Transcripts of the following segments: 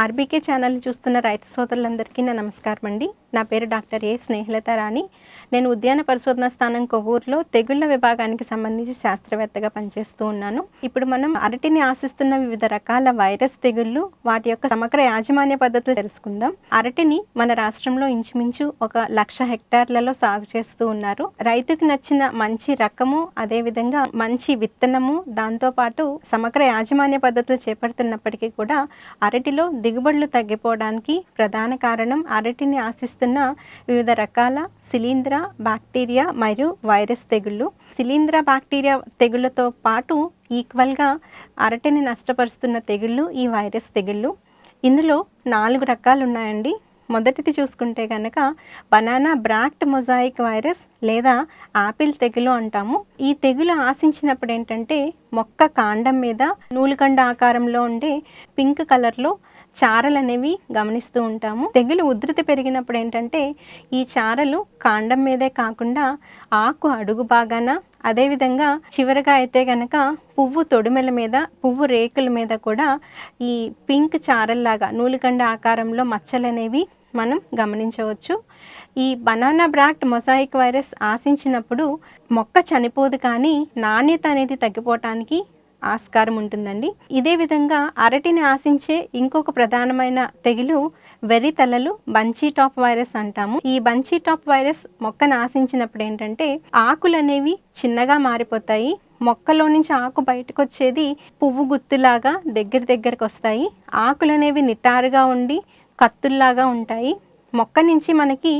RBK channel చూస్తున్న రైతు సోదరులందరికీ నా నమస్కారం అండి నా పేరు డాక్టర్ ఏ స్నేహలత రాణి. నేను ఉద్యాన పరిశోధన స్థానం కొవ్వూరులో తెగుళ్ళ విభాగానికి సంబంధించి శాస్త్రవేత్తగా పనిచేస్తూ ఉన్నాను. ఇప్పుడు మనం అరటిని ఆశిస్తున్న వివిధ రకాల వైరస్ తెగుళ్ళు వాటి యొక్క సమగ్ర యాజమాన్య పద్ధతులు తెలుసుకుందాం. అరటిని మన రాష్ట్రంలో ఇంచుమించు ఒక లక్ష హెక్టార్లలో సాగు చేస్తూ ఉన్నారు. రైతుకు నచ్చిన మంచి రకము అదేవిధంగా మంచి విత్తనము దాంతోపాటు సమగ్ర యాజమాన్య పద్ధతులు చేపడుతున్నప్పటికీ కూడా అరటిలో దిగుబడులు తగ్గిపోవడానికి ప్రధాన కారణం అరటిని వస్తున్న వివిధ రకాల శిలీంద్ర బ్యాక్టీరియా మరియు వైరస్ తెగుళ్ళు. శిలీంద్ర బ్యాక్టీరియా తెగుళ్ళతో పాటు ఈక్వల్గా అరటిని నష్టపరుస్తున్న తెగుళ్ళు ఈ వైరస్ తెగుళ్ళు. ఇందులో నాలుగు రకాలు ఉన్నాయండి. మొదటిది చూసుకుంటే కనుక బనానా బ్రాక్ట్ మొజాయిక్ వైరస్ లేదా ఆపిల్ తెగులు అంటాము. ఈ తెగులు ఆశించినప్పుడు ఏంటంటే మొక్క కాండం మీద నూలుకండ ఆకారంలో ఉండే పింక్ కలర్లో చారలు అనేవి గమనిస్తూ ఉంటాము. తెగులు ఉధృతి పెరిగినప్పుడు ఏంటంటే ఈ చారలు కాండం మీదే కాకుండా ఆకు అడుగు బాగాన అదేవిధంగా చివరగా అయితే గనక పువ్వు తొడుమెల మీద పువ్వు రేకుల మీద కూడా ఈ పింక్ చారల్లాగా నూలుకండ ఆకారంలో మచ్చలు అనేవి మనం గమనించవచ్చు. ఈ బనానా బ్రాక్ట్ మొసాయిక్ వైరస్ ఆశించినప్పుడు మొక్క చనిపోదు కానీ నాణ్యత అనేది తగ్గిపోవటానికి ఆస్కారం ఉంటుందండి. ఇదే విధంగా అరటిని ఆశించే ఇంకొక ప్రధానమైన తెగులు వెర్రి తలలు బంచీ టాప్ వైరస్ అంటాము. ఈ బంచీ టాప్ వైరస్ మొక్కను ఆశించినప్పుడు ఏంటంటే ఆకులు అనేవి చిన్నగా మారిపోతాయి. మొక్కలో నుంచి ఆకు బయటకు వచ్చేది పువ్వు గుత్తులాగా దగ్గర దగ్గరకు వస్తాయి. ఆకులు అనేవి నిటారుగా ఉండి కత్తుల్లాగా ఉంటాయి. మొక్క నుంచి మనకి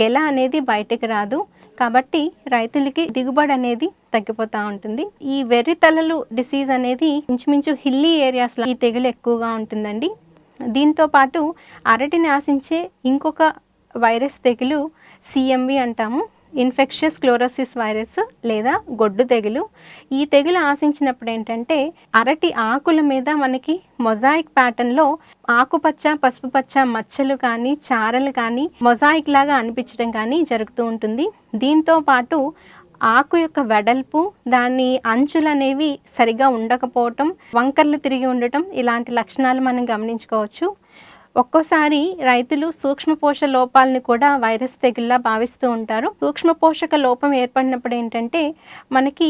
గెల అనేది బయటకు రాదు. కాబట్టి రైతులకి దిగుబడి అనేది తగ్గిపోతూ ఉంటుంది. ఈ వెర్రి తలలు డిసీజ్ అనేది ఇంచుమించు హిల్లీ ఏరియాస్లో ఈ తెగులు ఎక్కువగా ఉంటుందండి. దీంతో పాటు అరటిని ఆశించే ఇంకొక వైరస్ తెగులు సిఎంవి అంటాము. ఇన్ఫెక్షియస్ క్లోరోసిస్ వైరస్ లేదా గొడ్డు తెగులు. ఈ తెగులు ఆశించినప్పుడు ఏంటంటే అరటి ఆకుల మీద మనకి మొజాయిక్ ప్యాటర్న్లో ఆకుపచ్చ పసుపు పచ్చ మచ్చలు కానీ చారలు కానీ మొజాయిక్ లాగా అనిపించడం కానీ జరుగుతూ ఉంటుంది. దీంతో పాటు ఆకు యొక్క వెడల్పు దాని అంచులు అనేవి సరిగా ఉండకపోవటం వంకర్లు తిరిగి ఉండటం ఇలాంటి లక్షణాలు మనం గమనించుకోవచ్చు. ఒక్కోసారి రైతులు సూక్ష్మ పోషక లోపాలని కూడా వైరస్ తెగుల్లా భావిస్తూ ఉంటారు. సూక్ష్మ పోషక లోపం ఏర్పడినప్పుడు ఏంటంటే మనకి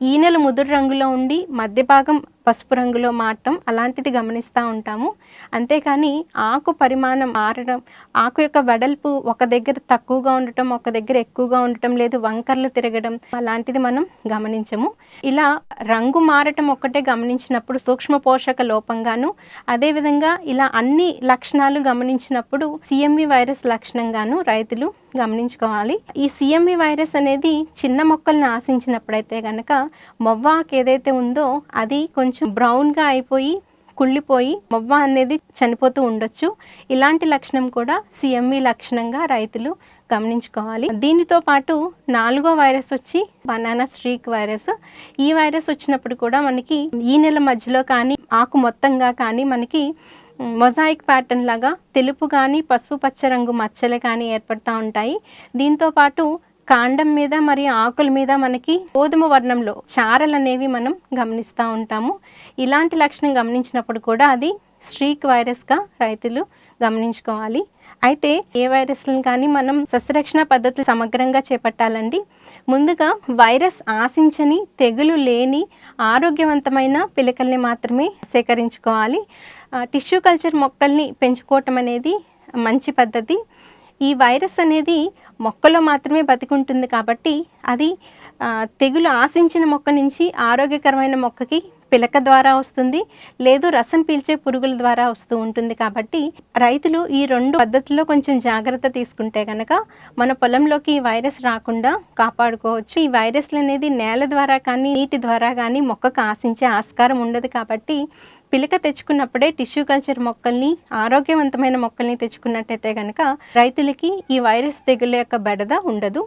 ఈనెలు ముదురు రంగులో ఉండి మధ్య భాగం పసుపు రంగులో మారటం అలాంటిది గమనిస్తూ ఉంటాము. అంతేకాని ఆకు పరిమాణం మారడం ఆకు యొక్క వెడల్పు ఒక దగ్గర తక్కువగా ఉండటం ఒక దగ్గర ఎక్కువగా ఉండటం లేదు వంకర్లు తిరగడం అలాంటిది మనం గమనించము. ఇలా రంగు మారటం ఒక్కటే గమనించినప్పుడు సూక్ష్మ పోషక లోపంగాను అదేవిధంగా ఇలా అన్ని లక్షణాలు గమనించినప్పుడు సిఎంవి వైరస్ లక్షణంగాను రైతులు గమనించుకోవాలి. ఈ సిఎంవి వైరస్ అనేది చిన్న మొక్కల్ని ఆశించినప్పుడైతే కనుక మొవ్వాకు ఏదైతే ఉందో అది కొంచెం కొంచెం బ్రౌన్గా అయిపోయి కుళ్ళిపోయి మొవ్వ అనేది చనిపోతూ ఉండొచ్చు. ఇలాంటి లక్షణం కూడా సిఎంవి లక్షణంగా రైతులు గమనించుకోవాలి. దీనితో పాటు నాలుగో వైరస్ వచ్చి బనానా స్ట్రీక్ వైరస్. ఈ వైరస్ వచ్చినప్పుడు కూడా మనకి ఈ నెల మధ్యలో కానీ ఆకు మొత్తంగా కానీ మనకి మొజాయిక్ ప్యాటర్న్ లాగా తెలుపు కానీ పసుపు పచ్చ రంగు మచ్చలు కానీ ఏర్పడుతూ ఉంటాయి. దీంతో పాటు కాండం మీద మరియు ఆకుల మీద మనకి గోధుమ వర్ణంలో చారలు అనేవి మనం గమనిస్తూ ఉంటాము. ఇలాంటి లక్షణం గమనించినప్పుడు కూడా అది స్ట్రీక్ వైరస్గా రైతులు గమనించుకోవాలి. అయితే ఏ వైరస్లను కానీ మనం సస్యరక్షణ పద్ధతులు సమగ్రంగా చేపట్టాలండి? ముందుగా వైరస్ ఆశించని తెగులు లేని ఆరోగ్యవంతమైన పిలకల్ని మాత్రమే సేకరించుకోవాలి. టిష్యూ కల్చర్ మొక్కల్ని పెంచుకోవటం అనేది మంచి పద్ధతి. ఈ వైరస్ అనేది మొక్కలో మాత్రమే బతికుంటుంది కాబట్టి అది తెగులు ఆశించిన మొక్క నుంచి ఆరోగ్యకరమైన మొక్కకి పిలక ద్వారా వస్తుంది లేదు రసం పీల్చే పురుగుల ద్వారా వస్తూ ఉంటుంది కాబట్టి రైతులు ఈ రెండు పద్ధతుల్లో కొంచెం జాగ్రత్త తీసుకుంటే కనుక మన పొలంలోకి ఈ వైరస్ రాకుండా కాపాడుకోవచ్చు. ఈ వైరస్లు అనేది నేల ద్వారా కానీ నీటి ద్వారా కానీ మొక్కకు ఆశించే ఆస్కారం ఉండదు కాబట్టి పిలక తెచ్చుకున్నప్పుడే టిష్యూ కల్చర్ మొక్కల్ని ఆరోగ్యవంతమైన మొక్కల్ని తెచ్చుకున్నట్టయితే కనుక రైతులకి ఈ వైరస్ తెగుల యొక్క బెడద ఉండదు.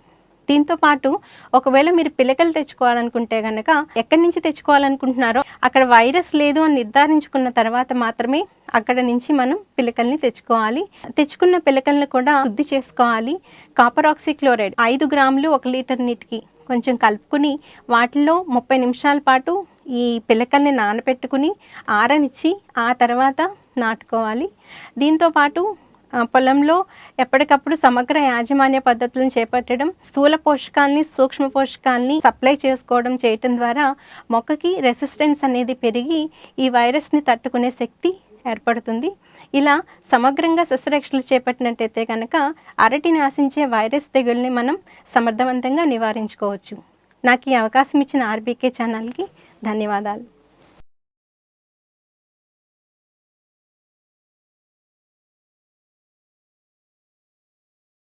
దీంతో పాటు ఒకవేళ మీరు పిలకలు తెచ్చుకోవాలనుకుంటే కనుక ఎక్కడి నుంచి తెచ్చుకోవాలనుకుంటున్నారో అక్కడ వైరస్ లేదు అని నిర్ధారించుకున్న తర్వాత మాత్రమే అక్కడ నుంచి మనం పిలకల్ని తెచ్చుకోవాలి. తెచ్చుకున్న పిలకల్ని కూడా శుద్ధి చేసుకోవాలి. కాపర్ ఆక్సిక్లోరైడ్ ఐదు గ్రాములు ఒక లీటర్ నీటికి కొంచెం కలుపుకుని వాటిలో ముప్పై నిమిషాల పాటు ఈ పిలకల్ని నానబెట్టుకుని ఆరనిచ్చి ఆ తర్వాత నాటుకోవాలి. దీంతోపాటు పొలంలో ఎప్పటికప్పుడు సమగ్ర యాజమాన్య పద్ధతులను చేపట్టడం స్థూల పోషకాల్ని సూక్ష్మ పోషకాల్ని సప్లై చేసుకోవడం చేయటం ద్వారా మొక్కకి రెసిస్టెన్స్ అనేది పెరిగి ఈ వైరస్ని తట్టుకునే శక్తి ఏర్పడుతుంది. ఇలా సమగ్రంగా సస్యరక్షణలు చేపట్టినట్టయితే కనుక అరటిని ఆశించే వైరస్ తెగుల్ని మనం సమర్థవంతంగా నివారించుకోవచ్చు. నాకు ఈ అవకాశం ఇచ్చిన ఆర్బీకే ఛానల్కి ధన్యవాదాలు.